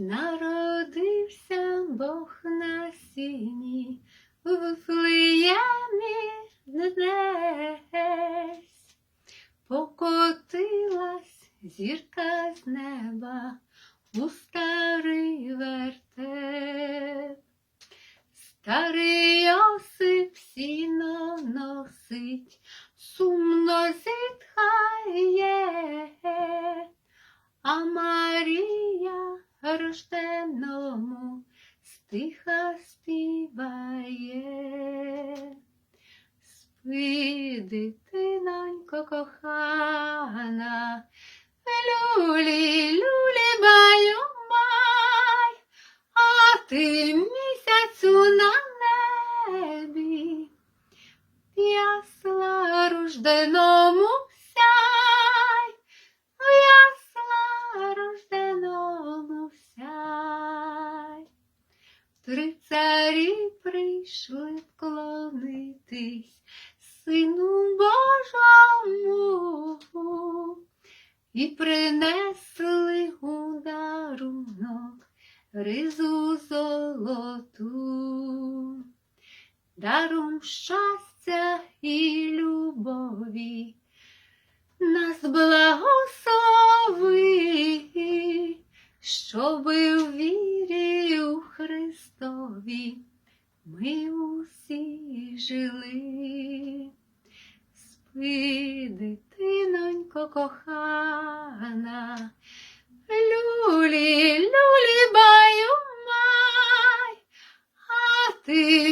Народився Бог на сіні, в Вифлеємі десь. Покотилась зірка з неба у старий вертеп. Старий Йосип сіно носить, сумно зітхає, Марія рожденому стиха співає. Спи, дитинонько кохана, люлі, люлі баю май, а ти місяцю на небі, ясла рожденому Три царі прийшли вклонитись Сину Божому і принесли у дарунок ризу золоту, даром щастя і любові. Нас благослови, щоби в вірі у Христові ми усі жили, спи, дитинонько кохана, люлі, люлі баю май, а ти.